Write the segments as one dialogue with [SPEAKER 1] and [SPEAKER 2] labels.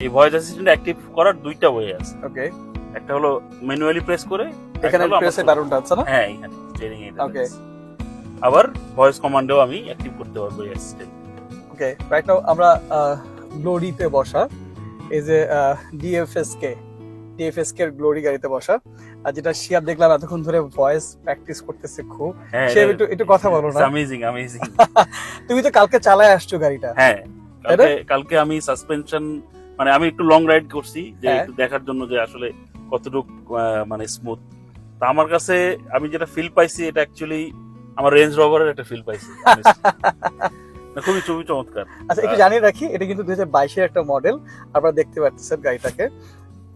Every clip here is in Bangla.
[SPEAKER 1] এই ভয়েস অ্যাসিস্ট্যান্ট অ্যাক্টিভ করার দুইটা ওয়ে আছে।
[SPEAKER 2] ওকে
[SPEAKER 1] একটা হলো ম্যানুয়ালি প্রেস করে
[SPEAKER 2] এখানে
[SPEAKER 1] phone-
[SPEAKER 2] বাটনটা আছে না?
[SPEAKER 1] হ্যাঁ এখানে স্টিয়ারিং এ
[SPEAKER 2] Okay.
[SPEAKER 1] আবার ভয়েস কমান্ডেও আমি অ্যাক্টিভ করতে পারব এই অ্যাসিস্ট্যান্ট
[SPEAKER 2] ওকে রাইট নাও আমরা গ্লোরিতে বসা। এই যে গ্লোরি গাড়িতে বসা। আর যেটা শিয়াব দেখলাম এতক্ষণ ধরে ভয়েস প্র্যাকটিস করতেছে খুব।
[SPEAKER 1] হ্যাঁ
[SPEAKER 2] শিয়াব একটু একটু কথা বলো না।
[SPEAKER 1] অ্যামেজিং অ্যামেজিং
[SPEAKER 2] তুমি তো কালকে চালায় আসছো গাড়িটা।
[SPEAKER 1] হ্যাঁ কালকে আমি সাসপেনশন মানে আমি একটু লং রাইড করছি যে
[SPEAKER 2] হ্যাঁ।
[SPEAKER 1] একটু দেখার জন্য যে আসলে কতটুক মানে স্মুথ তা আমার কাছে আমি যেটা ফিল পাইছি এটা অ্যাকচুয়ালি আমার রেঞ্জ রোভারের একটা ফিল পাইছি খুবই খুবই চমৎকার।
[SPEAKER 2] আচ্ছা একটু জানিয়ে রাখি এটা কিন্তু দু হাজার বাইশের একটা মডেল আপনারা দেখতে পাচ্ছেন গাড়িটাকে।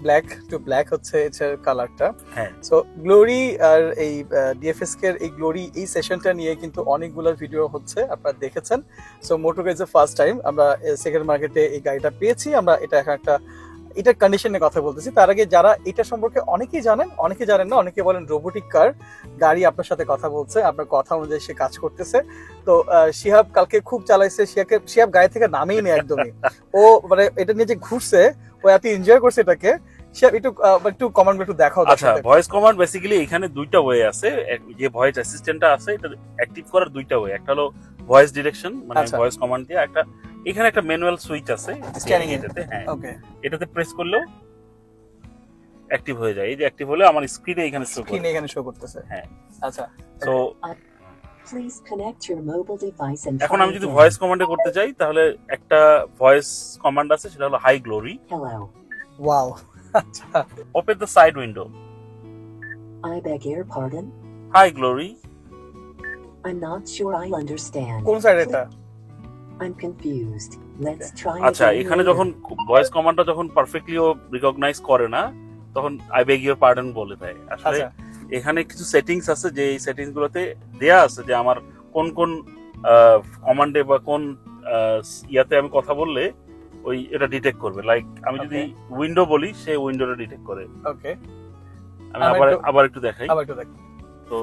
[SPEAKER 2] ব্ল্যাক টু ব্ল্যাক হচ্ছে এটার কালারটা
[SPEAKER 1] হ্যাঁ।
[SPEAKER 2] সো গ্লোরি আর এই ডিএফএস এর এই গ্লোরি এই সেশনটা নিয়ে কিন্তু অনেকগুলো ভিডিও হচ্ছে আপনারা দেখেছেন। সো মোটো গাইজের ফার্স্ট টাইম আমরা সেকেন্ড মার্কেটে এই গাড়িটা পেয়েছি। আমরা এটা এখন একটা এটার কন্ডিশনের কথা বলতেছি। তার আগে যারা এটা সম্পর্কে অনেকেই জানেন অনেকে জানেন না অনেকে বলেন রোবোটিক কার গাড়ি আপনার সাথে কথা বলছে আপনার কথা অনুযায়ী সে কাজ করতেছে। তো শিহাব কালকে খুব চালাইছে শিহাবকে শিহাব গাড়ি থেকে নামেই নেই একদমই। ও মানে এটা নিয়ে যে ঘুরছে ও এত এনজয় করছে এটাকে শিহাব একটু একটু কমান্ড একটু দেখাও
[SPEAKER 1] আচ্ছা ভয়েস কমান্ড বেসিক্যালি এখানে দুইটা ওয়ে আছে। যে ভয়েস অ্যাসিস্ট্যান্টটা আছে এটা অ্যাক্টিভ করার দুইটা ওয়ে একটা হলো ভয়েস ডিরেকশন মানে
[SPEAKER 2] আচ্ছা।
[SPEAKER 1] ভয়েস কমান্ড দিয়ে। একটা এখানে একটা ম্যানুয়াল সুইচ আছে।
[SPEAKER 2] এ।
[SPEAKER 1] এটাতে হ্যাঁ।
[SPEAKER 2] ওকে
[SPEAKER 1] এটাতে প্রেস করলেও অ্যাক্টিভ হয়ে যায়। এই যে অ্যাক্টিভ হলে আমার স্ক্রিনে এখানে শো করে
[SPEAKER 2] স্ক্রিনে এখানে শো করতেছে।
[SPEAKER 1] হ্যাঁ।
[SPEAKER 2] আচ্ছা।
[SPEAKER 1] তো এখন আমি যদি ভয়েস কমান্ডে করতে চাই তাহলে একটা ভয়েস কমান্ড আছে সেটা হলো হাই গ্লোরি
[SPEAKER 3] Hello,
[SPEAKER 2] ওয়াও আচ্ছা
[SPEAKER 1] open the side window
[SPEAKER 3] I beg your pardon.
[SPEAKER 1] Hi Glory
[SPEAKER 3] I'm not sure I understand.
[SPEAKER 2] কোন সাইড এটা
[SPEAKER 3] I'm confused. Let's try
[SPEAKER 1] আচ্ছা
[SPEAKER 3] again
[SPEAKER 1] এখানে
[SPEAKER 3] later.
[SPEAKER 1] যখন ভয়েস কমান্ডটা যখন পারফেক্টলি ও রিকগনাইজ করে না তখন আই বেগ ইউর পার্ডন বলে দেয় আসলে
[SPEAKER 2] আচ্ছা
[SPEAKER 1] এখানে কিছু সেটিংস আছে যে এই সেটিংস গুলোতে দেয়া আছে যে আমার কোন কোন কমান্ডে বা কোন আহ, ইয়াতে আমি কথা বললে ওই এটা ডিটেক্ট করবে। লাইক আমি যদি উইন্ডো বলি সে উইন্ডোটা ডিটেক্ট করে।
[SPEAKER 2] ওকে
[SPEAKER 1] আমি আবার
[SPEAKER 2] একটু-
[SPEAKER 1] আবার একটু দেখাই।
[SPEAKER 2] আবার একটু দেখ
[SPEAKER 1] তো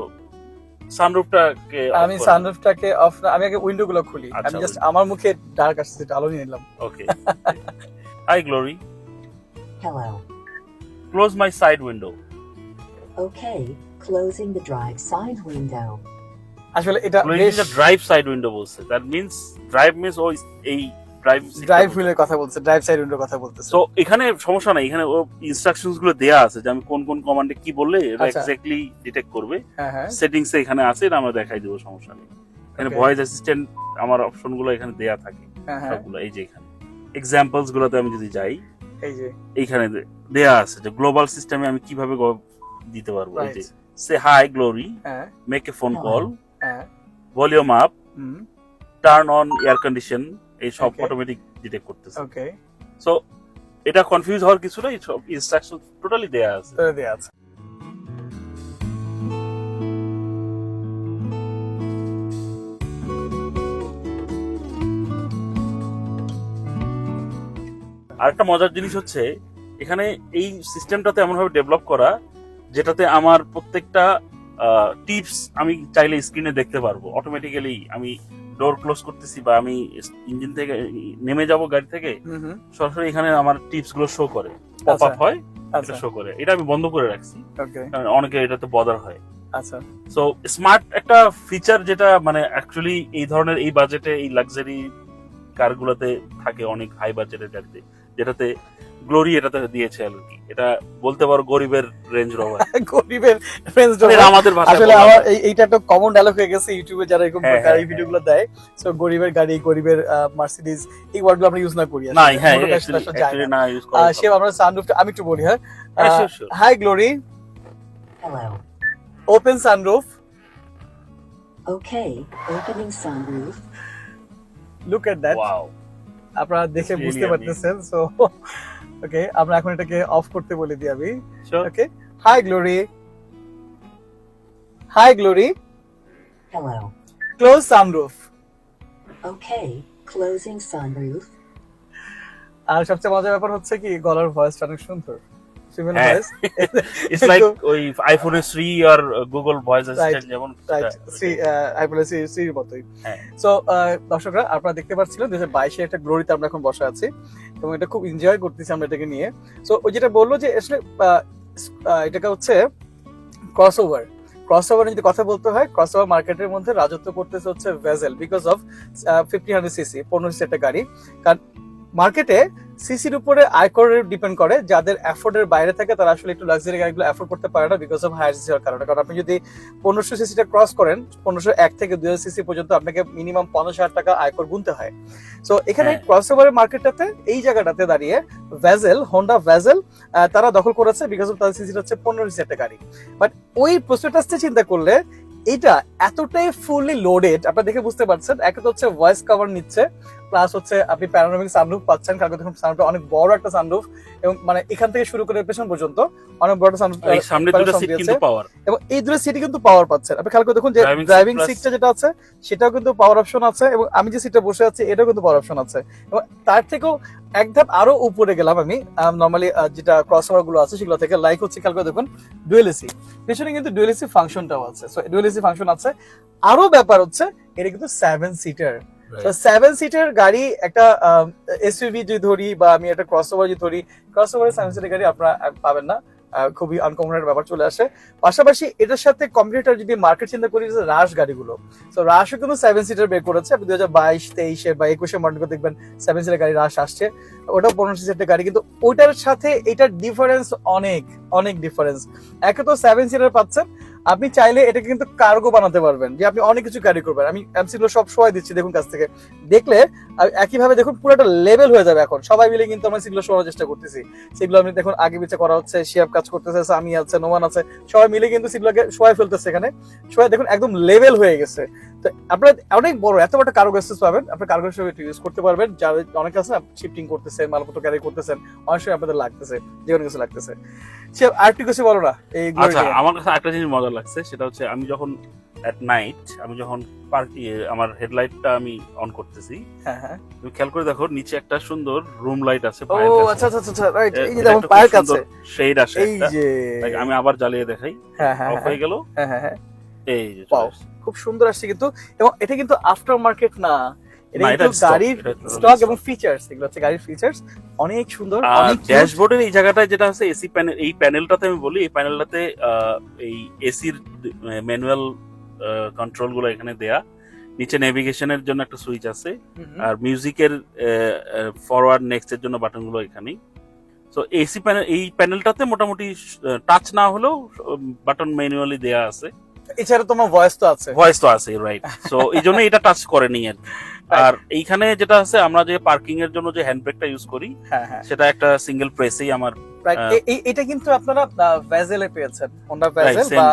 [SPEAKER 1] সানরুফটাকে
[SPEAKER 2] আমি সানরুফটাকে অফ আমি আগে উইন্ডো গুলো খুলি
[SPEAKER 1] আচ্ছা,
[SPEAKER 2] আমি জাস্ট আমার মুখে ডার্ক আসছে সেটা আলো নিয়ে নিলাম।
[SPEAKER 1] Okay hi Glory
[SPEAKER 3] Hello.
[SPEAKER 1] Close my side window
[SPEAKER 3] Okay, closing the drive side window.
[SPEAKER 2] আসলে এটা
[SPEAKER 1] ড্রাইভ সাইড উইন্ডো বলছে। দ্যাট মিন্স ড্রাইভ মিন্স ও এই ড্রাইভ
[SPEAKER 2] ড্রাইভ হুইলের কথা বলছে ড্রাইভ সাইড উইন্ডোর কথা বলতেছে।
[SPEAKER 1] তো এখানে সমস্যা নাই এখানে ও ইনস্ট্রাকশনসগুলো দেয়া আছে যে আমি কোন কোন কমান্ডে কি বললে এটা
[SPEAKER 2] আচ্ছা।
[SPEAKER 1] এক্স্যাক্টলি ডিটেক্ট করবে।
[SPEAKER 2] হ্যাঁ হ্যাঁ।
[SPEAKER 1] সেটিংস এখানে আছে এটা আমরা দেখাই দেবো সমস্যা নেই। এখানে ভয়েস অ্যাসিস্ট্যান্ট আমার অপশনগুলো এখানে দেয়া থাকে
[SPEAKER 2] হ্যাঁ হ্যাঁ।
[SPEAKER 1] সবগুলো এই যে এখানে। এক্সাম্পলস গুলোতে আমি যদি যাই
[SPEAKER 2] এই যে।
[SPEAKER 1] এইখানে দেয়া আছে যে গ্লোবাল সিস্টেমে আমি কীভাবে দিতে পারব এই যে। সে হাই গ্লোরি
[SPEAKER 2] হ্যাঁ।
[SPEAKER 1] মেক এ ফোন কল
[SPEAKER 2] হ্যাঁ।
[SPEAKER 1] Volume up turn on air condition এই সব অটোমেটিক ডিটেক্ট করতেছে।
[SPEAKER 2] ওকে
[SPEAKER 1] সো এটা কনফিউজ হওয়ার কিছু নাই সব ইনস্ট্রাকশন টোটালি দেয়া আছে।
[SPEAKER 2] তো দেয়া আছে।
[SPEAKER 1] আরেকটা মজার জিনিস হচ্ছে এখানে এই সিস্টেমটাতে এমনভাবে ডেভেলপ করা যেটাতে আমার প্রত্যেকটা টিপস আমি চাইলে স্ক্রিনে দেখতে পারব। অটোমেটিক্যালি আমি ডোর ক্লোজ করতেছি বা আমি ইঞ্জিন থেকে নেমে যাব গাড়ি থেকে সরাসরি এখানে আমার টিপসগুলো শো করে। পপ আপ
[SPEAKER 2] আচ্ছা।
[SPEAKER 1] হয়
[SPEAKER 2] আচ্ছা।
[SPEAKER 1] এটা শো করে। এটা আমি বন্ধ করে রাখছি। কারণ অনেকে এটাতে বদার হয়।
[SPEAKER 2] আচ্ছা।
[SPEAKER 1] সো স্মার্ট একটা ফিচার যেটা মানে অ্যাকচুয়ালি এই ধরনের এই বাজেটে এই লাক্সারি কারগুলোতে থাকে অনেক হাই বাজেটের গাড়িতে। যেটাতে গ্লোরি এটাতে দিয়েছে আর কি। এটা বলতে পারো গরিবের রেঞ্জ রোভার
[SPEAKER 2] গরিবের ফ্রেন্ডস
[SPEAKER 1] আমাদের ভাষায়
[SPEAKER 2] আসলে আমার এই এইটা একটা কমন ডায়লগ হয়ে গেছে ইউটিউবে যারা এরকম
[SPEAKER 1] হ্যাঁ,
[SPEAKER 2] গাড়ি
[SPEAKER 1] হ্যাঁ,
[SPEAKER 2] ভিডিওগুলো দেয়। সো গরিবের গাড়ি গরিবের মার্সিডিজ এই ওয়ার্ডগুলো আমরা ইউজ না করি
[SPEAKER 1] না হ্যাঁ না। ইউজ করা
[SPEAKER 2] সে আমরা সানরুফটা আমি একটু বলি হ্যাঁ।
[SPEAKER 1] হ্যাঁ.
[SPEAKER 2] Hi Glory
[SPEAKER 3] Hello.
[SPEAKER 2] Open sunroof
[SPEAKER 3] Okay, opening sunroof.
[SPEAKER 2] Look at that
[SPEAKER 1] wow
[SPEAKER 2] আপনারা দেখে বুঝতে পারতেছেন সো ওকে আমরা এখন এটাকে অফ করতে বলে দিই আমি। Okay hi Glory hi Glory
[SPEAKER 3] hello
[SPEAKER 2] close sunroof
[SPEAKER 3] okay closing sunroof
[SPEAKER 2] আর সবচেয়ে মজার ব্যাপার হচ্ছে কি গলার ভয়েসটা অনেক সুন্দর। ফিমেল। ভয়েস
[SPEAKER 1] ইটস লাইক ওই আইফোনের শ্রী আর গুগল ভয়েস অ্যাসিস্ট্যান্ট যেমন
[SPEAKER 2] সি আইফোন সি সির মতোই। সো দর্শকরা আপনারা দেখতে পাচ্ছিলেন দুই হাজার বাইশে একটা গ্লোরিতে আমরা এখন বসে আছি এবং এটা খুব এনজয় করতেছি আমরা এটাকে নিয়ে। সো ওই যেটা বলল যে আসলে এটাকে হচ্ছে ক্রস ওভার ক্রস ওভার যদি কথা বলতে হয় ক্রস ওভার মার্কেটের মধ্যে রাজত্ব করতেছে হচ্ছে Vezel because of fifty hundred CC পনেরো সিসি একটা গাড়ি। কারণ মার্কেটে সিসির উপরে আয়কর ডিপেন্ড করে। যাদের অ্যাফোর্ডের বাইরে থাকে তারা আসলে একটু লাক্সারি গাড়িগুলো অ্যাফোর্ড করতে পারে না বিকজ অফ হায়ার সিসি হওয়ার কারণে। কারণ আপনি যদি পনেরোশো সিসিটা ক্রস করেন পনেরোশো এক থেকে দুই সিসি পর্যন্ত আপনাকে মিনিমাম পঞ্চাশ হাজার টাকা আয়কর গুনতে হয়। সো এখানে। ক্রস ওভারের মার্কেটটাতে এই জায়গাটাতে দাঁড়িয়ে ভ্যাজেল হোন্ডা ভ্যাজেল তারা দখল করেছে বিকজ অফ তাদের সিসিটা হচ্ছে পনেরো সিসি একটা গাড়ি। বাট ওই প্রসপেক্টাসটা চিন্তা করলে এটা এতটাই ফুললি লোডেড আপনারা দেখে বুঝতে পারছেন একে তো হচ্ছে ভয়েস কভার নিচ্ছে প্লাস হচ্ছে আপনি প্যানোরামিক সানরুফ পাচ্ছেন কারণ দেখুন সানরুফটা অনেক বড় একটা সানরুফ এবং মানে এখান থেকে শুরু করে পেছন পর্যন্ত অনেক বড় সানরুফ
[SPEAKER 1] এই সামনে দুটো সিট কিন্তু পাওয়ার
[SPEAKER 2] এবং এই দুটো সিটই কিন্তু পাওয়ার পাচ্ছেন। আপনি খেয়াল করে দেখুন যে ড্রাইভিং সিটটা যেটা আছে সেটাও কিন্তু পাওয়ার অপশন আছে এবং আমি যে সিটে বসে আছি এটাও কিন্তু পাওয়ার অপশন আছে। এবং তার থেকেও এক ধাপ আরও উপরে গেলাম আমি নর্মালি যেটা ক্রস ওভারগুলো আছে সেগুলো থেকে লাইক হচ্ছে খেয়াল করে দেখুন ডুয়েল এসি পেছনে কিন্তু ডুয়েল এসি ফাংশনটাও আছে। সো ডুয়েল এসি ফাংশন আছে। আরও ব্যাপার হচ্ছে এটা কিন্তু সেভেন সিটার সেভেন সিটার গাড়ি, একটা এসইউভি যদি ধরি বা আমি একটা ক্রস ওভার যদি ধরি ক্রস ওভারের সেভেন সিটার গাড়ি আপনারা পাবেন না। খুবই আনকমন ব্যাপার চলে আসে। পাশাপাশি এটার সাথে কম্পিউটার যদি মার্কেট চিন্তা করি রাশ গাড়িগুলো। তো রাশও কিন্তু সেভেন সিটার বের করেছে। আপনি দুই হাজার বাইশ, তেইশে বা একুশে মডেল দেখবেন সেভেন সিটার গাড়ি রাশ আসছে। ওটাও পনেরো সিটার গাড়ি। কিন্তু ওটার সাথে এটার ডিফারেন্স অনেক অনেক ডিফারেন্স একে তো সেভেন সিটার পাচ্ছেন। আপনি চাইলে এটাকে কিন্তু কার্গো বানাতে পারবেন যে আপনি অনেক কিছু ক্যারি করবেন। আমি এমসি গুলো সব সময় দিচ্ছি দেখুন কাছ থেকে। দেখলে আর একইভাবে দেখুন পুরো একটা লেভেল হয়ে যাবে এখন। সবাই মিলে কিন্তু আমরা সেগুলো শোনার চেষ্টা করতেছি। সেগুলো আমি দেখুন আগে পিছে করা হচ্ছে শিয়াব কাজ করতেছে সামি আছে নোমান আছে সবাই মিলে কিন্তু সেগুলোকে শোয়া ফেলতেছে এখানে। শোয়া দেখুন একদম লেভেল হয়ে গেছে। তো আপনারা অনেক বড় এত বড় কার্গো স্পেস পাবেন আপনি কার্গো হিসেবে ইউজ করতে পারবেন। যারা অনেক আছে শিফটিং করতেছেন মালপত্র ক্যারি করতেছেন অনেক সময় আপনাদের লাগতেছে যে কোনো কিছু লাগতেছে। সে আরেকটু কিছু বলো না এই
[SPEAKER 1] আচ্ছা আমার কাছে একটা জিনিস মজা লাগছে। সেটা হচ্ছে আমি যখন এট নাইট আমি যখন পার্ক আমার হেডলাইটটা আমি অন করতেছি
[SPEAKER 2] হ্যাঁ হ্যাঁ।
[SPEAKER 1] তুমি খেয়াল করে দেখো নিচে একটা সুন্দর রুম লাইট আছে
[SPEAKER 2] ও আচ্ছা আচ্ছা আচ্ছা রাইট এই যে
[SPEAKER 1] পায়ের
[SPEAKER 2] পায়ের কাছে।
[SPEAKER 1] শেড আসে
[SPEAKER 2] এই যে
[SPEAKER 1] আমি আবার জ্বালিয়ে দেখাই।
[SPEAKER 2] হ্যাঁ হ্যাঁ
[SPEAKER 1] অফ
[SPEAKER 2] হ্যাঁ
[SPEAKER 1] গেল।
[SPEAKER 2] হ্যাঁ হ্যাঁ হ্যাঁ।
[SPEAKER 1] এই যে
[SPEAKER 2] খুব সুন্দর আসছে কিন্তু। এবং এটা কিন্তু আফটার মার্কেট না। এটা কিন্তু গাড়ির স্টক এবং ফিচার্স এগুলো হচ্ছে গাড়ির ফিচার্স অনেক সুন্দর অনেক
[SPEAKER 1] ড্যাশবোর্ডের এই জায়গাটায় যেটা আছে এসি প্যানেল এই প্যানেলটাতে আমি বলি এই প্যানেলটাতে এই এসির ম্যানুয়াল কন্ট্রোলগুলো এখানে দেয়া। নিচে নেভিগেশনের জন্য একটা সুইচ আছে। আর মিউজিকের ফরওয়ার্ড নেক্সট এর জন্য বাটনগুলো এখানেই এসি প্যানেল এই প্যানেলটাতে মোটামুটি টাচ না হলেও বাটন ম্যানুয়ালি দেয়া আছে।
[SPEAKER 2] এছাড়া তোমার ভয়েস তো আছে।
[SPEAKER 1] ভয়েস তো আছে রাইট সো এই জন্য এটা টাচ করেনি আর কি। আর এইখানে যেটা আছে আমরা যে পার্কিং এর জন্য যে হ্যান্ড ব্রেকটা ইউজ করি
[SPEAKER 2] হ্যাঁ হ্যাঁ।
[SPEAKER 1] সেটা একটা সিঙ্গেল প্রেসেই আমার
[SPEAKER 2] এটা কিন্তু আপনারা ভেজেলে পেয়েছেন। হোন্ডা ভেজেল বা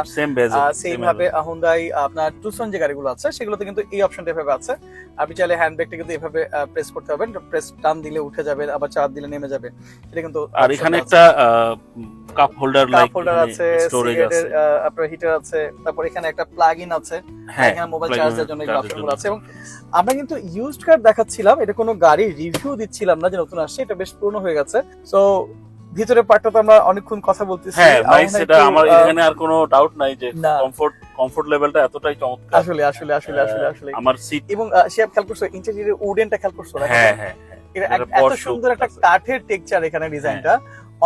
[SPEAKER 1] সেম
[SPEAKER 2] ভাবে হুন্ডাই আপনার টুসন যে গাড়িগুলো আছে সেগুলোতে কিন্তু এই অপশনটা এভাবে আছে। আপনি চাইলে হ্যান্ড ব্রেকটা কিন্তু এভাবে প্রেস করতে পারবেন। প্রেস টান দিলে উঠে যাবে আবার চাপ দিলে নেমে যাবে। এটা কিন্তু
[SPEAKER 1] আর এখানে একটা কাপ হোল্ডার লাইক
[SPEAKER 2] হোল্ডার আছে
[SPEAKER 1] স্টোরেজ আছে।
[SPEAKER 2] আপনার হিটার আছে তারপর এখানে একটা প্লাগ ইন আছে।
[SPEAKER 1] হ্যাঁ
[SPEAKER 2] এখানে মোবাইল চার্জের জন্য
[SPEAKER 1] charge-এর
[SPEAKER 2] অপশনগুলো আছে। এবং আমরা কিন্তু ইউজড কার দেখাচ্ছিলাম এটা কোনো গাড়ি রিভিউ দিচ্ছিলাম না যে নতুন আসছে এটা বেশ পুরনো হয়ে গেছে। সো ভিতরের পার্টটা তো আমরা অনেকক্ষণ কথা বলতেছি।
[SPEAKER 1] হ্যাঁ নাইস এটা আমার এখানে আর কোনো ডাউট নাই যে। কমফোর্ট কমফোর্ট লেভেলটা এতটাই চমৎকার।
[SPEAKER 2] আসলে আসলে আসলে আসলে আসলে।
[SPEAKER 1] আমার সিট
[SPEAKER 2] এবং সে খেয়াল করছ ইন্টেরিয়র উডেনটা খেয়াল করছ
[SPEAKER 1] হ্যাঁ হ্যাঁ
[SPEAKER 2] এটা
[SPEAKER 1] এটা
[SPEAKER 2] এত সুন্দর একটা কাঠের টেক্সচার এখানে ডিজাইনটা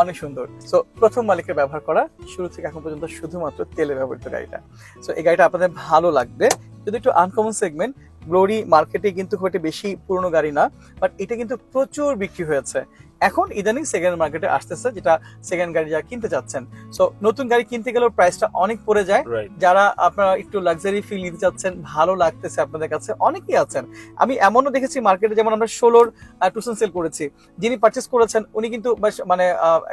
[SPEAKER 2] অনেক সুন্দর। সো প্রথম মালিকের ব্যবহার করা শুরু থেকে এখন পর্যন্ত শুধুমাত্র তেলে ব্যবহৃত গাড়িটা। সো এই গাড়িটা আপনাদের ভালো লাগবে। যদি একটু আনকমন সেগমেন্ট গ্লোরি মার্কেটে কিন্তু খুব একটা বেশি পুরনো গাড়ি না বাট এটা কিন্তু প্রচুর বিক্রি হয়েছে। এখন ইদানিং সেকেন্ড মার্কেটে আসতেছে যেটা সেকেন্ড গাড়ি যারা কিনতে চাচ্ছেন। সো নতুন গাড়ি কিনতে গেলেও প্রাইসটা অনেক পড়ে যায়। যারা আপনারা একটু লাক্সারি ফিল নিতে চাচ্ছেন ভালো লাগতেছে আপনাদের কাছে অনেকেই আছেন। আমি এমনও দেখেছি মার্কেটে যেমন আমরা ষোলোর টুসন সেল করেছি। যিনি পারচেস করেছেন উনি কিন্তু বেশ মানে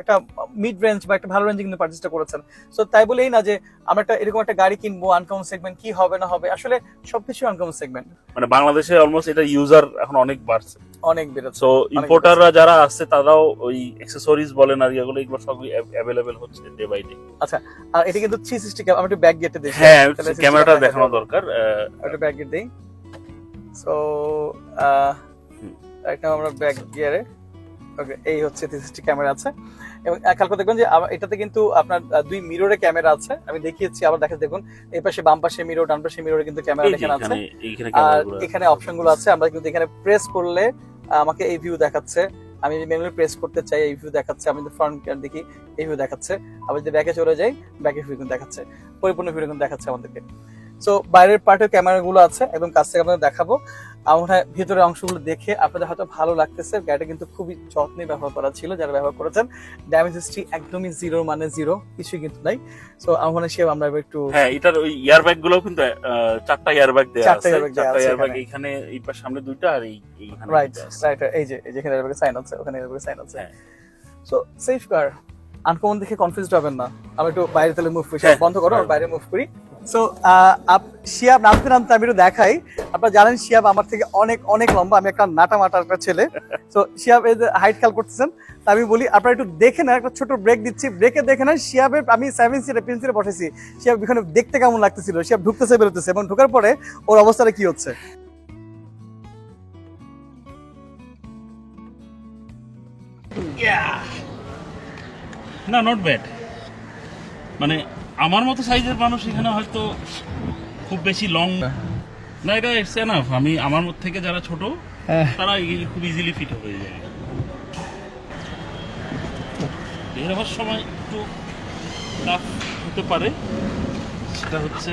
[SPEAKER 2] একটা মিড রেঞ্জ বা একটা ভালো রেঞ্জে কিন্তু পারচেসটা করেছেন। সো তাই বলেই না যে আমরা একটা এরকম একটা গাড়ি কিনবো আনকমন সেগমেন্ট কি হবে না হবে? আসলে সবকিছু আনকমন সেগমেন্ট
[SPEAKER 1] মানে বাংলাদেশে অলমোস্ট এটা ইউজার এখন অনেক বাড়ছে।
[SPEAKER 2] অনেক বেড়েছে।
[SPEAKER 1] তো ইম্পোর্টাররা যারা আসছে তারাও ওই অ্যাক্সেসরিজ বলেন আর এগুলো এগুলো সবই অ্যাভেলেবেল হচ্ছে ডে বাই ডে
[SPEAKER 2] আর এটা কিন্তু থ্রি ক্যামেরা আমি একটু ব্যাক গেটে দেখি।
[SPEAKER 1] হ্যাঁ ক্যামেরাটা দেখানো দরকার
[SPEAKER 2] একটা ব্যাক গেট দেই সো নাও আমরা ব্যাক গিয়ারে ওকে এই হচ্ছে থ্রি সিক্সটি ক্যামেরা আছে। এবং খেয়াল করে দেখবেন যে এটাতে কিন্তু আপনার দুই মিররে ক্যামেরা আছে। আমি দেখিয়েছি আবার দেখা দেখুন এই পাশে বাম পাশে মিরর ডান পাশে মিররে কিন্তু ক্যামেরা এখানে আছে আর এখানে অপশনগুলো আছে। আমরা কিন্তু এখানে প্রেস করলে আমাকে এই ভিউ দেখাচ্ছে। আমি যদি ম্যানুয়ালি প্রেস করতে চাই এই ভিউ দেখাচ্ছে। আমি যদি ফ্রন্ট দেখি এই ভিউ দেখাচ্ছে। আবার যদি ব্যাকে চলে যাই ব্যাকের ভিউ কিন্তু দেখাচ্ছে। পরিপূর্ণ ভিউ কিন্তু দেখাচ্ছে আমাদেরকে। সো বাইরের পার্টের ক্যামেরা গুলো আছে। একদম কাছ থেকে আপনাদের দেখাবো। আমার ভিতরের অংশগুলো দেখে আপনাদের হয়তো ভালো লাগতেছে। গাড়িটা কিন্তু খুবই যত্নে ব্যবহার করা ছিল যারা ব্যবহার করেছেন। ড্যামেজ হিস্ট্রি একদমই জিরো মানে জিরো কিছুই কিন্তু নাই। সো আমার সে আমরা একটু
[SPEAKER 1] হ্যাঁ এটার ওই ইয়ারব্যাগগুলো কিন্তু চারটা ইয়ারব্যাগ
[SPEAKER 2] চারটা
[SPEAKER 1] আছে। চারটা ইয়ারব্যাগ
[SPEAKER 2] এখানে।
[SPEAKER 1] এই পাশ সামনে দুইটা আর এই এইখানে
[SPEAKER 2] রাইট। রাইট এই যে এই যেখানে সাইন আছে ওখানে সাইন আছে। সো সেফ কার আনকমন দেখে কনফিউজ হবেন না। আমরা একটু বাইরে তাহলে মুভ করি।
[SPEAKER 1] হ্যাঁ,
[SPEAKER 2] বন্ধ করো। বাইরে। মুভ করি। সো শিয়াব নামতে নামতে আমি একটু দেখাই। আপনারা জানেন শিয়াব আমার থেকে অনেক অনেক লম্বা। আমি একটা নাটা মাটা একটা ছেলে। তো শিয়াব এই হাইট খেয়াল করতেছেন, তা আমি বলি, আপনারা একটু দেখে নেন, একটা ছোট ব্রেক দিচ্ছি। ব্রেকে দেখে নেন, শিয়াবের আমি সেভেন সিটে পিন সিটে বসেছি। শিয়াব এখানে দেখতে কেমন লাগতেছিল? শিয়াব ঢুকতেছে, বেরোতেছে এবং ঢোকার পরে ওর অবস্থাটা কি হচ্ছে?
[SPEAKER 1] না নট ব্যাড মানে আমার মতো সাইজের মানুষ এখানে হয়তো খুব বেশি লং না। এটা ইটস এনাফ আমি আমার মত থেকে যারা ছোট তারা খুব ইজিলি ফিট হয়ে যায়। বের হওয়ার সময় একটু টাফ হতে পারে। সেটা হচ্ছে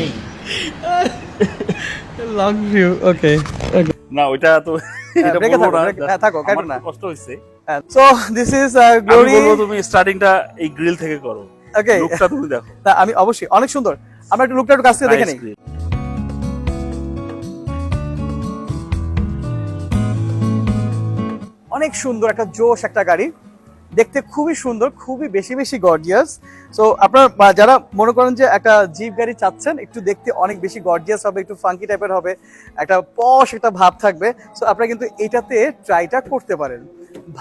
[SPEAKER 1] এই।
[SPEAKER 2] লং ভিউ ওকে
[SPEAKER 1] না ওইটা তো এটা বলব না,
[SPEAKER 2] হ্যাঁ, থাকো, না।
[SPEAKER 1] কষ্ট হয়েছে।
[SPEAKER 2] সো দিস ইজ গ্লোরি
[SPEAKER 1] তুমি স্টার্টিংটা এই গ্রিল থেকে করো।
[SPEAKER 2] ওকে
[SPEAKER 1] লুকটা তুমি দেখো।
[SPEAKER 2] আমি অবশ্যই অনেক সুন্দর। আমরা একটু লুকটা একটু কাছ থেকে দেখে নিই। অনেক সুন্দর একটা জোশ একটা গাড়ি। দেখতে খুবই সুন্দর খুবই বেশি বেশি গর্জিয়াস সো আপনার যারা মনে করেন যে একটা জিপ গাড়ি চাচ্ছেন একটু দেখতে অনেক বেশি গর্জিয়াস হবে একটু ফাঙ্কি টাইপের হবে। একটা পশ একটা ভাব থাকবে। সো আপনারা কিন্তু এটাতে ট্রাইটা করতে পারেন।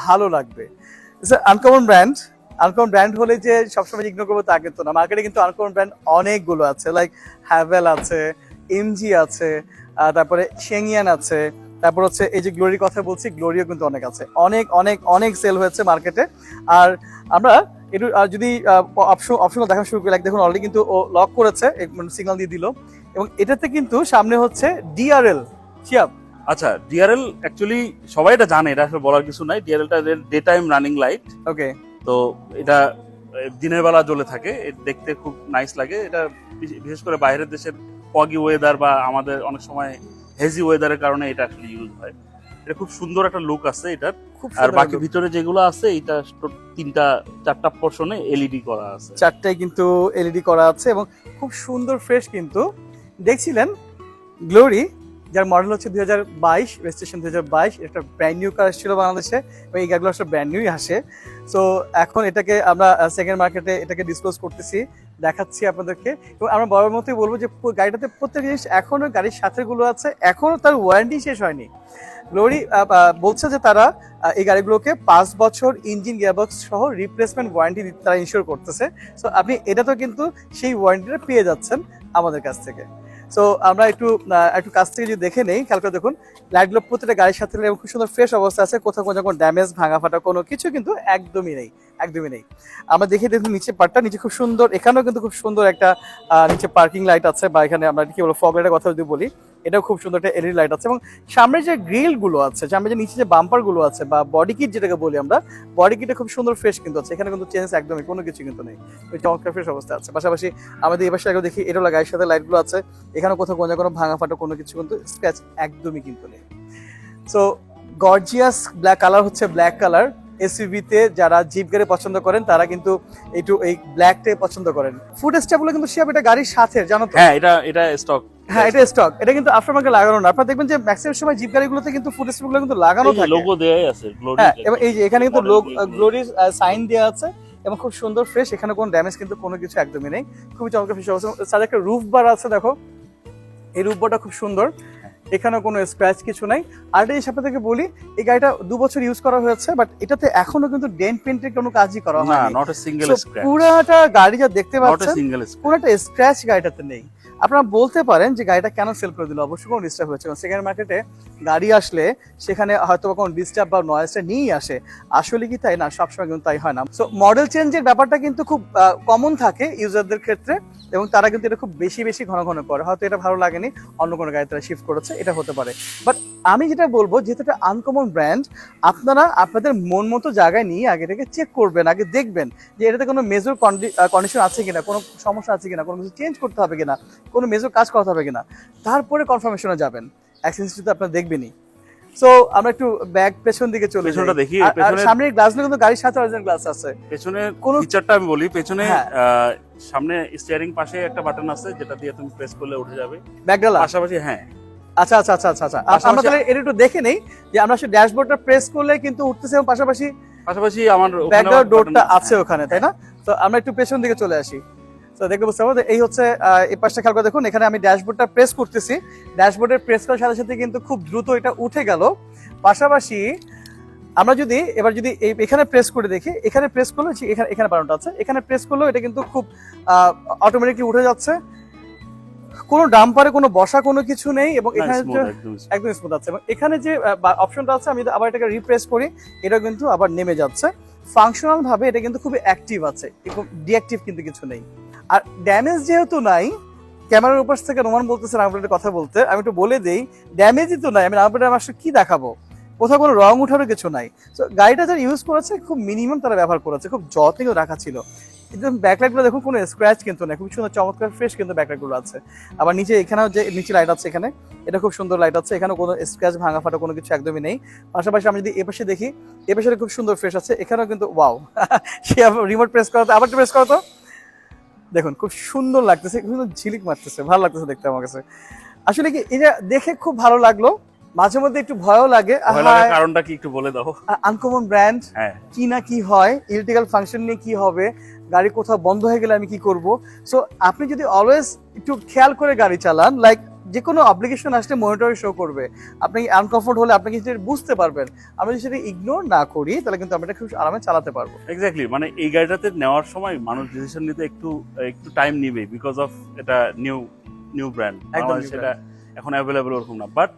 [SPEAKER 2] ভালো লাগবে। আনকমন ব্র্যান্ড আনকমন ব্র্যান্ড হলে যে সবসময় ইগনোর করব তা কিন্তু না। মার্কেটে কিন্তু আনকমন ব্র্যান্ড অনেকগুলো আছে লাইক হ্যাভেল আছে এমজি আছে তারপরে শেংয়ান আছে, তারপর হচ্ছে এই যে গ্লোরির কথা বলছি গ্লোরিও কিন্তু অনেক আছে। অনেক অনেক অনেক সেল হয়েছে মার্কেটে আর আমরা একটু, আর যদি অপশন অপশন দেখা শুরু করি দেখুন অলরেডি কিন্তু ও লক করেছে সিগন্যাল দিয়ে দিল। এবং এটাতে কিন্তু সামনে হচ্ছে ডিআরএল শিয়াব
[SPEAKER 1] আচ্ছা ডিআরএল অ্যাকচুয়ালি সবাই এটা জানে এটা আসলে বলার কিছু নাই। ডিআরএলটা day time running light
[SPEAKER 2] okay
[SPEAKER 1] তো এটা দিনের বেলা জ্বলে থাকে দেখতে খুব নাইস লাগে। এটা বিশেষ করে বাইরের দেশের ফগি ওয়েদার বা আমাদের অনেক সময় হেজি ওয়েদারের কারণে এটা আসলে ইউজ হয়। এটা খুব সুন্দর একটা লুক আছে এটার
[SPEAKER 2] খুব
[SPEAKER 1] আর বাকি ভিতরে যেগুলো আছে এটা তিনটা চারটা পোর্শনে এলইডি করা আছে।
[SPEAKER 2] চারটায় কিন্তু এলইডি করা আছে এবং খুব সুন্দর ফ্রেশ কিন্তু। দেখছিলেন? গ্লোরি যার মডেল হচ্ছে দুই হাজার বাইশ রেজিস্ট্রেশন দুই হাজার বাইশ একটা ব্র্যান্ড নিউ কার এসেছিল বাংলাদেশে এই গাড়িগুলো আসলে ব্র্যান্ড নিউই আসে। সো এখন এটাকে আমরা সেকেন্ড মার্কেটে এটাকে ডিসক্লোজ করতেছি, দেখাচ্ছি আপনাদেরকে। এবং আমরা বড় মতোই বলব যে গাড়িটাতে প্রত্যেক জিনিস এখনও গাড়ির সাথেগুলো আছে, এখনও তার ওয়ারেন্টি শেষ হয়নি। গ্লোরি বলছে যে তারা এই গাড়িগুলোকে পাঁচ বছর ইঞ্জিন গিয়ারবক্স সহ রিপ্লেসমেন্ট ওয়ারেন্টি তারা ইনশিওর করতেছে। সো আপনি এটা তো কিন্তু সেই ওয়ারেন্টিটা পেয়ে যাচ্ছেন আমাদের কাছ থেকে। সো আমরা একটু একটু কাছ থেকে যদি দেখে নেই, খেয়াল করে দেখুন, লাইটগুলো প্রতিটা গাড়ির সাথে এবং খুব সুন্দর ফ্রেশ অবস্থা আছে। কোথাও কোনো কোনো ড্যামেজ ভাঙা ফাটা কোনো কিছু কিন্তু একদমই নেই একদমই নেই। আমরা দেখে দেখুন নিচে পার্টটা নিচে খুব সুন্দর, এখানেও কিন্তু খুব সুন্দর একটা নিচে পার্কিং লাইট আছে বা এখানে আমরা কি বলব ফগ লাইটের কথা যদি বলি এটাও খুব সুন্দর একটা এলইডি লাইট আছে এবং সামনে যে গ্রিলগুলো আছে, সামনে যে নিচে যে বাম্পারগুলো আছে বা বডি কিট যেটাকে বলি আমরা বডি কিটে খুব সুন্দর ফ্রেশ কিন্তু আছে। এখানে কিন্তু চেঞ্জ একদমই, কোনো কিছু কিন্তু নেই। ওই চমৎকার ফ্রেশ অবস্থা আছে। পাশাপাশি আমাদের এবার আগে দেখি এটা গাড়ির সাথে লাইটগুলো আছে। এখানে কোথাও কোনো কোনো ভাঙা ফাটা কোনো কিছু কিন্তু স্ক্র্যাচ একদমই কিন্তু নেই। সো গর্জিয়াস ব্ল্যাক কালার হচ্ছে ব্ল্যাক কালার এসইভিতে যারা জিপ গাড়ি পছন্দ করেন তারা কিন্তু একটু এই ব্ল্যাকটাই পছন্দ করেন। ফুড স্টেপগুলো কিন্তু শিয়াব এটা গাড়ির সাথে জানো তো?
[SPEAKER 1] হ্যাঁ এটা এটা স্টক
[SPEAKER 2] হ্যাঁ এটা স্টক এটা কিন্তু আফটার মার্কেট লাগানো না। আপনারা দেখবেন যে ম্যাক্সিমাম সময় জিপ গাড়িগুলোতে কিন্তু ফুড স্টেপগুলো কিন্তু লাগানো থাকে।
[SPEAKER 1] লোগো দেয়াই আছে গ্লোরি
[SPEAKER 2] হ্যাঁ এবং এই যে এখানে কিন্তু
[SPEAKER 1] দিয়ে
[SPEAKER 2] গ্লোরির সাইন দেওয়া আছে এবং খুব সুন্দর ফ্রেশ এখানে কোনো ড্যামেজ কিন্তু কোনো কিছু একদমই নেই। খুবই চমৎকার ফ্রেশ অবস্থা। সাথে একটা রুফ বার আছে দেখো। এই রুফ বারটা খুব সুন্দর। এখানে কোনো স্ক্র্যাচ কিছু নাই। আর এই থেকে বলি এই গাড়িটা দু বছর ইউজ করা হয়েছে বাট এটাতে এখনও কিন্তু ডেন্ট পেন্টের কোনো কাজই করা
[SPEAKER 1] হয়
[SPEAKER 2] না
[SPEAKER 1] নট এ সিঙ্গেল স্ক্র্যাচ
[SPEAKER 2] পুরাটা গাড়ি যা দেখতে পাচ্ছেন একটা স্ক্র্যাচ গাড়িটাতে নেই। আপনারা বলতে পারেন যে গাড়িটা কেন সেল করে দিল? অবশ্যই কোনো ডিস্টার্ব হয়েছে কারণ সেকেন্ড মার্কেটে গাড়ি আসলে সেখানে হয়তো কোনো ডিস্টার্ব বা নয়েজটা নিয়েই আসে। আসলে কি তাই না? সবসময় কিন্তু তাই হয় না। সো মডেল চেঞ্জের ব্যাপারটা কিন্তু খুব কমন থাকে ইউজারদের ক্ষেত্রে এবং তারা কিন্তু এটা খুব বেশি বেশি ঘন ঘন করে। হয়তো এটা ভালো লাগেনি, অন্য কোনো গাড়ি তারা শিফট করেছে, এটা হতে পারে। বাট আমি যেটা বলব, যেহেতু এটা আনকমন ব্র্যান্ড আপনারা আপনাদের মন মতো জায়গায় নিয়ে আগে থেকে চেক করবেন, আগে দেখবেন যে এটাতে কোনো মেজর কন্ডিশন আছে কিনা, কোনো সমস্যা আছে কিনা, কোনো কিছু চেঞ্জ করতে হবে কিনা। কোনো মেজর কাজ করতে হবে কিনা। তারপরে কনফার্মেশনে যাবেন। অ্যাক্সেসরিজ তো আপনারা দেখবেনই। সো আমরা একটু ব্যাগ পেছন দিকে চলে যাই।
[SPEAKER 1] পেছনটা দেখি, পেছনের-
[SPEAKER 2] সামনের গ্লাসগুলো কিন্তু গাড়ির সাথে অরিজিনাল গ্লাস আছে।
[SPEAKER 1] পেছনের
[SPEAKER 2] কোনো-
[SPEAKER 1] ফিচারটা আমি বলি পেছনে
[SPEAKER 2] হ্যাঁ।
[SPEAKER 1] সামনে স্টিয়ারিং পাশে একটা বাটন আছে যেটা দিয়ে তুমি প্রেস করলে উঠে যাবে।
[SPEAKER 2] ব্যাগডালা
[SPEAKER 1] পাশাপাশি হ্যাঁ।
[SPEAKER 2] আচ্ছা আচ্ছা আচ্ছা আচ্ছা আচ্ছা। আমরা তাহলে এটা একটু দেখে নেই যে আমরা আসলে ড্যাশবোর্ডটা প্রেস করলে কিন্তু উঠতেছে এবং পাশাপাশি
[SPEAKER 1] পাশাপাশি আমার button
[SPEAKER 2] ডোরটা আছে। ওখানে তাই না? তো আমরা একটু পেছন দিকে চলে আসি। তো দেখতে বুঝতে পারব এই হচ্ছে এই পাশটা খেয়াল করে দেখুন এখানে আমি ড্যাশবোর্ডটা প্রেস করতেছি। ড্যাশবোর্ডের প্রেস করার সাথে সাথে কিন্তু খুব দ্রুত এটা উঠে গেল। পাশাপাশি আমরা যদি এবার যদি এই এখানে প্রেস করে দেখি এখানে প্রেস করলে এখানে এখানে বাটনটা আছে। এখানে প্রেস করলেও এটা কিন্তু খুব অটোমেটিকলি উঠে যাচ্ছে। কোনো ডাম্পারে কোনো বসা কোনো কিছু নেই এবং এখানে
[SPEAKER 1] একদম
[SPEAKER 2] স্মুথ আছে। এবং এখানে যে অপশনটা আছে আমি যদি আবার এটাকে রিপ্রেস করি এটা কিন্তু আবার নেমে যাচ্ছে। ফাংশনাল ভাবে এটা কিন্তু খুবই অ্যাক্টিভ আছে। এবং ডিঅ্যাক্টিভ কিন্তু কিছু নেই। আর ড্যামেজ যেহেতু নাই ক্যামেরার উপর থেকে রোমান বলতেছে নাম্বারের কথা বলতে, আমি একটু বলে দেই ড্যামেজই তো নাই, আমি নাম্বারটা আমার কি দেখাবো? কোথাও কোনো রং উঠারও কিছু নাই। তো গাড়িটা যারা ইউজ করেছে, খুব মিনিমাম তারা ব্যবহার করেছে, খুব যত্নে রাখা ছিল। কিন্তু ব্যাকলাইটগুলো দেখুন, কোনো স্ক্র্যাচ কিন্তু না খুব সুন্দর, চমৎকার ফ্রেশ কিন্তু ব্যাকলাইটগুলো আছে। আবার নিচে এখানেও যে, নিচে লাইট আছে এখানে, এটা খুব সুন্দর লাইট আছে এখানে কোনো স্ক্র্যাচ ভাঙা ফাটা কোনো কিছু একদমই নেই। পাশাপাশি আমি যদি এপাশে দেখি, এপাশে খুব সুন্দর ফ্রেশ আছে, এখানেও কিন্তু ওয়াও সে রিমোট প্রেস করা তো আবার প্রেস করো তো দেখুন খুব সুন্দর লাগতেছে কিন্তু ঝিলিক মারতেছে ভালো লাগতেছে দেখতে আমার কাছে। আসলে কি এটা দেখে খুব ভালো লাগল মাঝে মধ্যে একটু ভয়ও লাগে।
[SPEAKER 1] কারণটা কি একটু বলে দাও।
[SPEAKER 2] আনকমন ব্র্যান্ড
[SPEAKER 1] হ্যাঁ।
[SPEAKER 2] কি না কি হয় ইলেকট্রিক্যাল ফাংশন নিয়ে কি হবে গাড়ি কোথাও বন্ধ হয়ে গেলে আমি কি করব? সো আপনি যদি অলওয়েজ একটু খেয়াল করে গাড়ি চালান লাইক যে কোনো অ্যাপ্লিকেশন আসলে মনিটরে শো করবে। আপনি আনকমফোর্ট হলে আপনি কিন্তু সেটা বুঝতে পারবেন। আমরা যদি সেটা ইগনোর না করি তাহলে কিন্তু আমরা এটা খুব আরামে চালাতে পারব।
[SPEAKER 1] এক্স্যাক্টলি মানে এই গাড়িটাতে নেওয়ার সময় মানুষ ডিসিশন নিতে একটু একটু টাইম নিবে বিকজ অফ এটা নিউ নিউ ব্র্যান্ড সেটা এখন অ্যাভেলেবল ওরকম না। বাট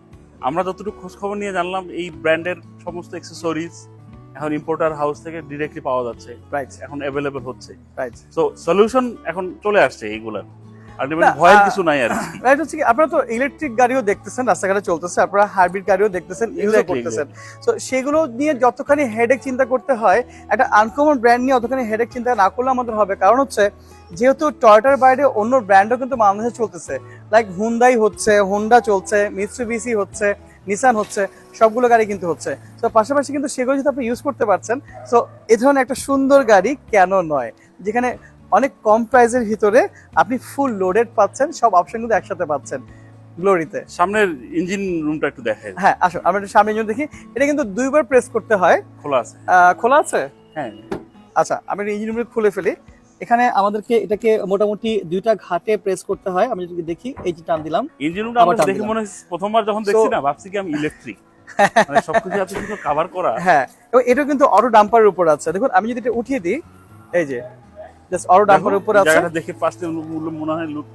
[SPEAKER 1] আমরা যতটুকু খোঁজ খবর নিয়ে জানলাম এই ব্র্যান্ডের সমস্ত অ্যাক্সেসরিজ এখন ইম্পোর্টার হাউস থেকে ডিরেক্টলি পাওয়া যাচ্ছে।
[SPEAKER 2] রাইট
[SPEAKER 1] এখন অ্যাভেলেবল হচ্ছে।
[SPEAKER 2] রাইট
[SPEAKER 1] সো সলিউশন এখন চলে আসছে এইগুলার। আলটিমেটলি ভয়ের কিছু নাই আর
[SPEAKER 2] রাইট হচ্ছে কি আপনারা তো ইলেকট্রিক গাড়িও দেখতেছেন রাস্তাঘাটে চলতেছে আপনারা হাইব্রিড গাড়িও দেখতেছেন ইউজও করতেছেন। তো সেগুলো নিয়ে যতখানি হেডেক চিন্তা করতে হয় একটা আনকমন ব্র্যান্ড নিয়ে অতখানি হেডেক চিন্তা না করলে আমাদের হবে। কারণ হচ্ছে যেহেতু টয়টার বাইরে অন্য ব্র্যান্ডও কিন্তু বাংলাদেশে চলতেছে। লাইক হুন্দাই হচ্ছে হোন্ডা চলছে মিৎসুবিসি হচ্ছে নিসান হচ্ছে সবগুলো গাড়ি কিন্তু হচ্ছে। তো পাশাপাশি কিন্তু সেগুলো যদি আপনি ইউজ করতে পারছেন সো এ ধরনের একটা সুন্দর গাড়ি কেন নয়? যেখানে অনেক কম প্রাইসের ভিতরে আপনি ফুল লোডেড পাচ্ছেন সব অপশন কিন্তু একসাথে পাচ্ছেন। গ্লোরিতে
[SPEAKER 1] সামনের ইঞ্জিন রুমটা একটু দেখাই।
[SPEAKER 2] হ্যাঁ আসো আমরা একটু সামনে জন্য দেখি। এটা কিন্তু দুইবার প্রেস করতে হয়।
[SPEAKER 1] খোলা আছে।
[SPEAKER 2] খোলা আছে?
[SPEAKER 1] হ্যাঁ।
[SPEAKER 2] আচ্ছা আমি ইঞ্জিন রুমে খুলে ফেলি। এখানে আমাদেরকে এটাকে মোটামুটি দুইটা ঘাটে প্রেস করতে হয়। আমি যদি দেখি এই যে টান দিলাম
[SPEAKER 1] ইঞ্জিন রুমটা আমার দেখে মনে প্রথমবার যখন দেখছি না ভাবছি কি আমি ইলেকট্রিক মানে সবকিছু এত সুন্দর কভার করা।
[SPEAKER 2] হ্যাঁ এবং এটা কিন্তু অটো ডাম্পারের উপর আছে। দেখুন আমি যদি এটা উঠিয়ে দিই এই যে জাস্ট অটো ডাম্পারের উপর আছে।
[SPEAKER 1] জায়গাটা দেখে ফার্স্টে মনে হয় লুক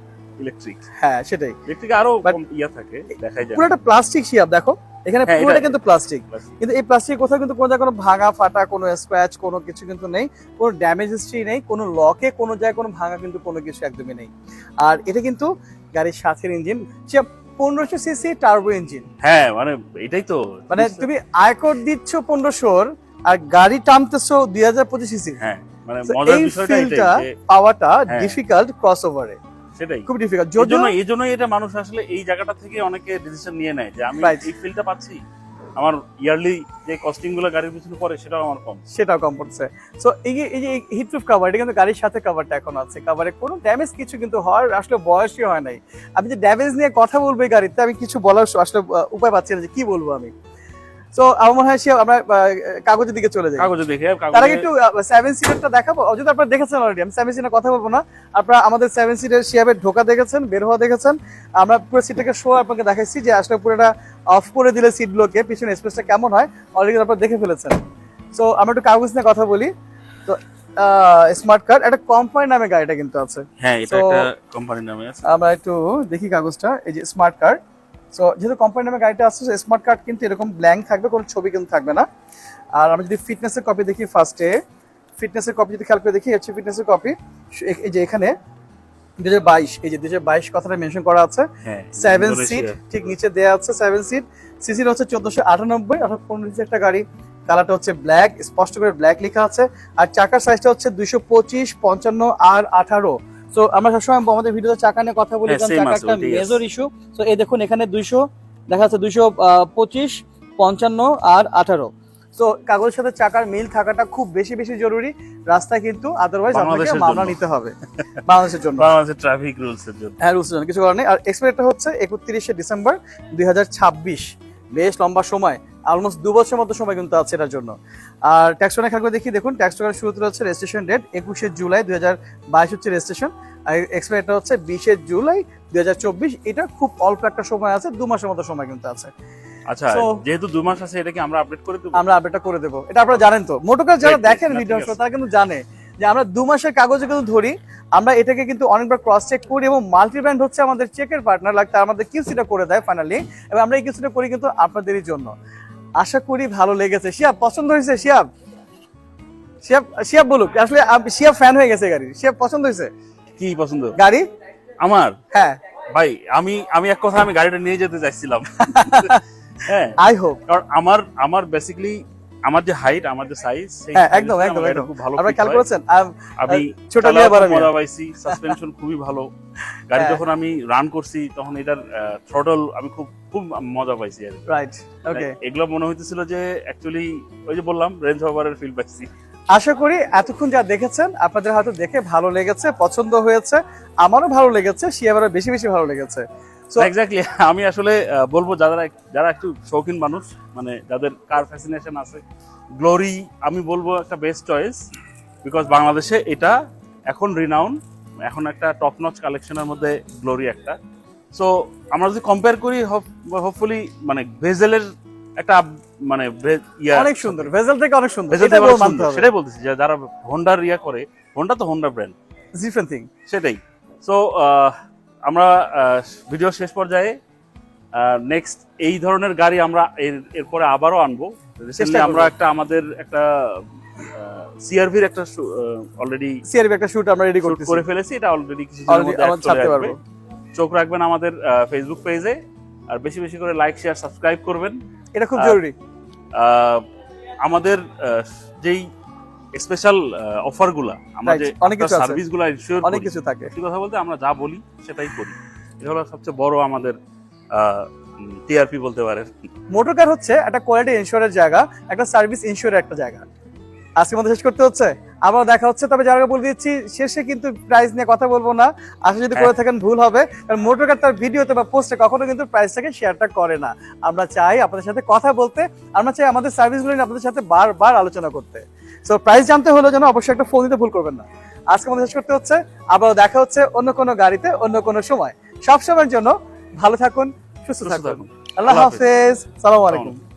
[SPEAKER 1] ইলেকট্রিক
[SPEAKER 2] হ্যাঁ সেটাই।
[SPEAKER 1] ইলেকট্রিক আরও ইয়া থাকে দেখাই যায়।
[SPEAKER 2] পুরোটা প্লাস্টিক শিয়াব দেখো। এখানে
[SPEAKER 1] হ্যাঁ,
[SPEAKER 2] পুরোটা কিন্তু প্লাস্টিক কিন্তু এই প্লাস্টিক কোথাও কিন্তু কোনো জায়গায় কোনো ভাঙা ফাটা কোনো স্ক্র্যাচ কোনো কিছু কিন্তু নেই। কোনো ড্যামেজ হিস্ট্রি নেই কোনো লকে কোনো জায়গায় কোনো ভাঙা কিন্তু কোনো কিছু একদমই নেই। আর এটা কিন্তু গাড়ির সাথের ইঞ্জিন সে পনেরোশো সিসি টার্বো ইঞ্জিন
[SPEAKER 1] হ্যাঁ মানে এটাই তো।
[SPEAKER 2] মানে তুমি আয়কর দিচ্ছ পনেরোশোর আর গাড়ি টানতেছো দুই হাজার পঁচিশ সিসি
[SPEAKER 1] হ্যাঁ। মানে মজার বিষয়টা
[SPEAKER 2] পাওয়াটা
[SPEAKER 1] হ্যাঁ।
[SPEAKER 2] ডিফিকাল্ট ক্রস ওভারে
[SPEAKER 1] সেটাই।
[SPEAKER 2] খুব ডিফিকাল্ট
[SPEAKER 1] জন্য এই জন্যই এটা মানুষ আসলে এই জায়গাটা থেকে অনেকে ডিসিশন নিয়ে নেয় যে আমি এই ফিলটা পাচ্ছি। আমার ইয়ারলি যে কস্টিংগুলো গাড়ির পিছনে পড়ে সেটাও আমার কম।
[SPEAKER 2] সেটাও কম পড়ছে। সো এই যে এই যে হিটপ্রুফ কাভার এটা কিন্তু গাড়ির সাথে কাভারটা এখন আছে। কাভারে কোনো ড্যামেজ কিছু কিন্তু হওয়ার আসলে বয়সই হয় নাই। আমি যে ড্যামেজ নিয়ে কথা বলব এই গাড়িতে আমি কিছু বলার আসলে উপায় পাচ্ছি না যে কি বলব আমি। সো আমার মনে হয় সে আমরা কাগজের দিকে চলে যাই।
[SPEAKER 1] কাগজে দেখে
[SPEAKER 2] তার আগে একটু সেভেন সিটারটা দেখাবো। যদি আপনারা দেখেছেন অলরেডি আমি সেভেন সিটার কথা বলব না। আপনারা আমাদের সেভেন সিটের শিয়াবের ঢোকা দেখেছেন বের হওয়া দেখেছেন। আমরা পুরো সিটটাকে শো আপনাকে দেখাচ্ছি যে আসলে পুরোটা অফ করে দিলে সিটগুলোকে পিছনে স্পেসটা কেমন হয় অলরেডি আপনারা দেখে ফেলেছেন। সো আমরা একটু কাগজ নিয়ে কথা বলি। তো স্মার্ট কার্ড একটা কোম্পানি নামে গাড়িটা কিন্তু আছে।
[SPEAKER 1] হ্যাঁ এটা একটা কোম্পানির নামে আছে।
[SPEAKER 2] আমরা একটু দেখি কাগজটা এই যে স্মার্ট কার্ড সো যেহেতু কোম্পানি নামে গাড়িটা আসছে স্মার্ট কার্ড কিন্তু এরকম ব্ল্যাঙ্ক থাকবে কোনো ছবি কিন্তু থাকবে না। আর আমি যদি ফিটনেসের কপি দেখি ফার্স্টে ফিটনেসের কপি যদি খেয়াল করে দেখি হচ্ছে ফিটনেসের কপি এই যে এখানে দু হাজার বাইশ এই যে দু হাজার বাইশ কথাটা মেনশন করা আছে।
[SPEAKER 1] হ্যাঁ
[SPEAKER 2] সেভেন সিট ঠিক নিচে দেওয়া আছে সেভেন সিট সিসির হচ্ছে চোদ্দশো আটানব্বই অর্থাৎ পনেরো একটা গাড়ি। কালারটা হচ্ছে ব্ল্যাক স্পষ্ট করে ব্ল্যাক লেখা আছে। আর চাকার সাইজটা হচ্ছে দুইশো পঁচিশ পঞ্চান্ন আর আঠারো। তো আমরা সবসময় আমাদের ভিডিওতে চাকা নিয়ে কথা বলি
[SPEAKER 1] হ্যাঁ,
[SPEAKER 2] কারণ চাকা একটা মেজর ইস্যু তো এই দেখুন এখানে দুইশো দেখা যাচ্ছে দুইশো পঁচিশ পঞ্চান্ন আর আঠারো। তো কাগজের সাথে চাকার মিল থাকাটা খুব বেশি বেশি জরুরি। রাস্তায় কিন্তু আদারওয়াইজ আপনাকে মামলা নিতে হবে। বাংলাদেশের জন্য।
[SPEAKER 1] বাংলাদেশের ট্রাফিক রুলস এর জন্য।
[SPEAKER 2] হ্যাঁ রুলস জন্য। কিছু করার নেই। আর এক্সপায়ারটা হচ্ছে একত্রিশে ডিসেম্বর দুই হাজার ছাব্বিশ। বেশ লম্বা সময়। অলমোস্ট দু বছর মতো সময় কিন্তু আছে এটার জন্য। আর ট্যাক্স টোনে খেয়াল দেখি দেখুন ট্যাক্স টোনের শুরুতে হচ্ছে রেজিস্ট্রেশন ডেট একুশে জুলাই দুই হাজার বাইশ হচ্ছে রেজিস্ট্রেশন আর এক্সপায়ারটা হচ্ছে বিশে জুলাই দুই হাজার চব্বিশ। এটা খুব অল্প একটা সময় আছে দু মাসের মতো সময় কিন্তু আছে।
[SPEAKER 1] আচ্ছা যেহেতু দু মাস আছে এটা কি আমরা আপডেট করে দেবো?
[SPEAKER 2] আমরা আপডেটটা করে দেবো। এটা আপনারা জানেন তো। মোটোকার যারা
[SPEAKER 1] great,
[SPEAKER 2] দেখেন ভিডিও. তারা কিন্তু জানে যে আমরা দু মাসের কাগজে কিন্তু ধরি। আমরা এটাকে কিন্তু অনেকবার ক্রস চেক করি এবং মাল্টি ব্র্যান্ড হচ্ছে আমাদের চেকের পার্টনার লাগতে আমাদের কিউসিটা করে দেয় ফাইনালি এবং আমরা এই কিউসিটা করি কিন্তু আপনাদেরই জন্য। আশা করি ভালো লেগেছে। শিয়াব পছন্দ হয়েছে? শিয়াব? শিয়াব শিয়াব বলুক। আসলে শিয়াব ফ্যান হয়ে গেছে গাড়ি শিয়াব পছন্দ হয়েছে?
[SPEAKER 1] কি পছন্দ?
[SPEAKER 2] গাড়ি?
[SPEAKER 1] আমার?
[SPEAKER 2] হ্যাঁ।
[SPEAKER 1] ভাই আমি আমি এক কথা আমি গাড়িটা নিয়ে যেতে চাইছিলাম। হ্যাঁ।
[SPEAKER 2] আই হোপ
[SPEAKER 1] কারণ আমার আমার বেসিক্যালি আমার যে হাইট আমার যে সাইজ
[SPEAKER 2] হ্যাঁ একদম একদম
[SPEAKER 1] ভালো fit
[SPEAKER 2] খেয়াল করেছেন? আমি ছোট নিয়ে বড়
[SPEAKER 1] মজা পাইছি সাসপেনশন খুবই ভালো। গাড়ি
[SPEAKER 2] হ্যাঁ।
[SPEAKER 1] যখন আমি রান করছি তখন এটার থ্রটল আমি খুব খুব মজা পাইছি আর
[SPEAKER 2] রাইট ওকে
[SPEAKER 1] এগুলো মনে হইতেছিল যে অ্যাকচুয়ালি ওই যে বললাম রেঞ্জ ওভারের ফিল পাইছি।
[SPEAKER 2] আশা করি এতক্ষণ যা দেখেছেন আপনাদের হয়তো দেখে ভালো লেগেছে পছন্দ হয়েছে আমারও ভালো লেগেছে শিয়াবারও বেশি বেশি ভালো লেগেছে।
[SPEAKER 1] এক্স্যাক্টলি আমি আসলে বলব যারা যারা একটু শৌখিন মানুষ মানে যাদের কার ফ্যাসিনেশন আছে গ্লোরি আমি বলব একটা বেস্ট চয়েস বিকজ বাংলাদেশে এটা এখন রিনাউন এখন একটা টপ নচ কালেকশনের মধ্যে গ্লোরি একটা। সো আমরা যদি কম্পেয়ার করি হোপফুলি মানে ভেজেলের একটা মানে
[SPEAKER 2] অনেক সুন্দর ভেজেল থেকে অনেক সুন্দর
[SPEAKER 1] সেটাই বলতেছি যারা হোন্ডার ইয়া করে হোন্ডা তো হোন্ডা ব্র্যান্ড
[SPEAKER 2] ডিফারেন্ট থিং
[SPEAKER 1] সেটাই। সো আমরা ভিডিও শেষ পর্যায়ে নেক্সট এই ধরনের গাড়ি আমরা এর এরপরে আবারও আনব। রিসেন্টলি আমরা একটা আমাদের একটা সিআরভির একটা অলরেডি
[SPEAKER 2] সিআরবি একটা শুট আমরা রেডি করতেছি।
[SPEAKER 1] করে ফেলেছি। এটা অলরেডি কিছু
[SPEAKER 2] আমরা ছাড়তে পারব।
[SPEAKER 1] চোখ রাখবেন আমাদের ফেসবুক পেজে আর বেশি বেশি করে লাইক শেয়ার সাবস্ক্রাইব করবেন।
[SPEAKER 2] এটা খুব জরুরি।
[SPEAKER 1] আহ, আমাদের যেই স্পেশাল অফারগুলা আমরা
[SPEAKER 2] অনেক কিছু
[SPEAKER 1] সার্ভিসগুলো ইনশিওর
[SPEAKER 2] অনেক কিছু থাকে।
[SPEAKER 1] সত্যি কথা বলতে আমরা যা বলি সেটাই করি। এটা হলো সবচেয়ে বড় আমাদের টিআরপি বলতে পারেন।
[SPEAKER 2] মোটর কার হচ্ছে একটা কোয়ালিটি ইন্স্যুরের জায়গা একটা সার্ভিস ইন্স্যুরের একটা জায়গা। আজকের মধ্যে শেষ করতে হচ্ছে? আবার দেখা হচ্ছে তবে যারা বলে দিচ্ছি শেষে কিন্তু প্রাইস নিয়ে কথা বলব না। আসলে যদি করে থাকেন ভুল হবে। কারণ মোটর কার তার ভিডিওতে বা পোস্টে কখনো কিন্তু প্রাইসটাকে শেয়ারটা করে না। আমরা চাই আপনাদের সাথে কথা বলতে আমরা চাই আমাদের সার্ভিসগুলো নিয়ে আপনাদের সাথে বারবার আলোচনা করতে। সো প্রাইস জানতে হলে যেন অবশ্যই একটা ফোন দিতে ভুল করবেন না। আজকে আমাদের শেষ করতে হচ্ছে আবার দেখা হচ্ছে অন্য কোনো গাড়িতে অন্য কোনো সময়। সব সময়ের জন্য ভালো থাকুন সুস্থ থাকুন। আল্লাহ। হাফেজ। সালাম আলাইকুম।